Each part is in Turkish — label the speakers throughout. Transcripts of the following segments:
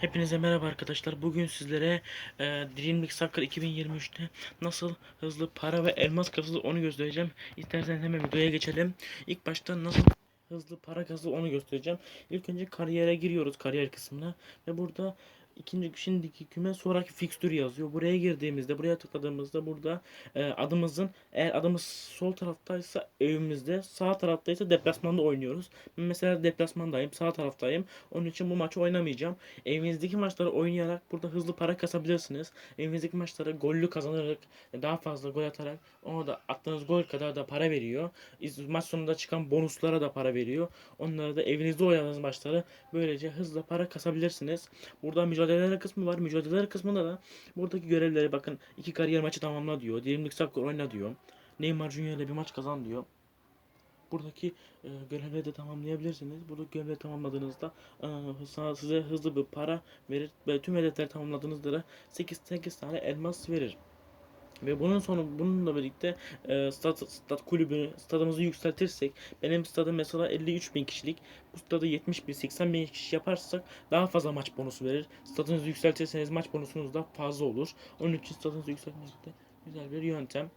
Speaker 1: Hepinize merhaba arkadaşlar. Bugün sizlere e, Dreamlink Soccer 2023'te nasıl hızlı para ve elmas kasılır onu göstereceğim. İsterseniz hemen videoya geçelim. İlk başta nasıl hızlı para kasılır onu göstereceğim. İlk önce kariyere giriyoruz kariyer kısmına ve burada ikinci şimdiki küme sonraki fikstür yazıyor. Buraya girdiğimizde, buraya tıkladığımızda burada e, adımızın eğer adımız sol taraftaysa evimizde, sağ taraftaysa deplasmanda oynuyoruz. Ben mesela deplasmandayım, sağ taraftayım. Onun için bu maçı oynamayacağım. Evinizdeki maçları oynayarak burada hızlı para kasabilirsiniz. Evinizdeki maçları gollü kazanarak, daha fazla gol atarak ona da attığınız gol kadar da para veriyor. Maç sonunda çıkan bonuslara da para veriyor. Onları da evinizde oynadığınız maçları böylece hızlı para kasabilirsiniz. Burada mücadeleler kısmı var. Mücadeleler kısmında da buradaki görevleri bakın iki kariyer maçı tamamla diyor. Dilimlik Soccer oyna diyor. Neymar Junior ile bir maç kazan diyor. Buradaki e, görevleri de tamamlayabilirsiniz. Burada görevleri tamamladığınızda e, sana size hızlı bir para verir ve tüm hedefleri tamamladığınızda da 8 8 tane elmas verir. Ve bunun sonu bununla birlikte e, stat, stat kulübünü stadımızı yükseltirsek benim stadım mesela 53 bin kişilik bu stadı 70 bin 80 bin kişi yaparsak daha fazla maç bonusu verir. Stadınızı yükseltirseniz maç bonusunuz da fazla olur. Onun için stadınızı yükseltmek de güzel bir yöntem.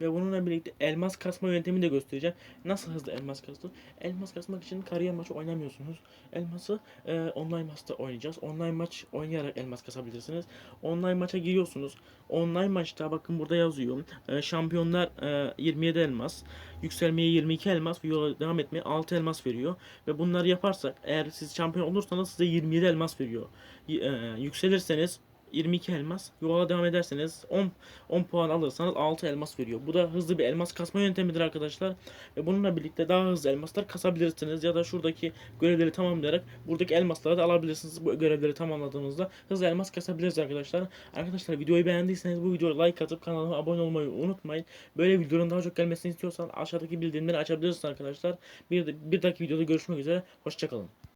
Speaker 1: Ve bununla birlikte elmas kasma yöntemi de göstereceğim. Nasıl hızlı elmas kastı? Elmas kasmak için kariyer maçı oynamıyorsunuz. Elması e, online maçta oynayacağız. Online maç oynayarak elmas kasabilirsiniz. Online maça giriyorsunuz. Online maçta bakın burada yazıyor. E, şampiyonlar e, 27 elmas. Yükselmeye 22 elmas ve yola devam etmeye 6 elmas veriyor. Ve bunları yaparsak eğer siz şampiyon olursanız size 27 elmas veriyor. E, yükselirseniz 22 elmas. Yola devam ederseniz 10 10 puan alırsanız 6 elmas veriyor. Bu da hızlı bir elmas kasma yöntemidir arkadaşlar. Ve bununla birlikte daha hızlı elmaslar kasabilirsiniz ya da şuradaki görevleri tamamlayarak buradaki elmasları da alabilirsiniz. Bu görevleri tamamladığınızda hızlı elmas kasabiliriz arkadaşlar. Arkadaşlar videoyu beğendiyseniz bu videoya like atıp kanalıma abone olmayı unutmayın. Böyle videoların daha çok gelmesini istiyorsan aşağıdaki bildirimleri açabilirsiniz arkadaşlar. Bir, bir dahaki videoda görüşmek üzere. Hoşçakalın.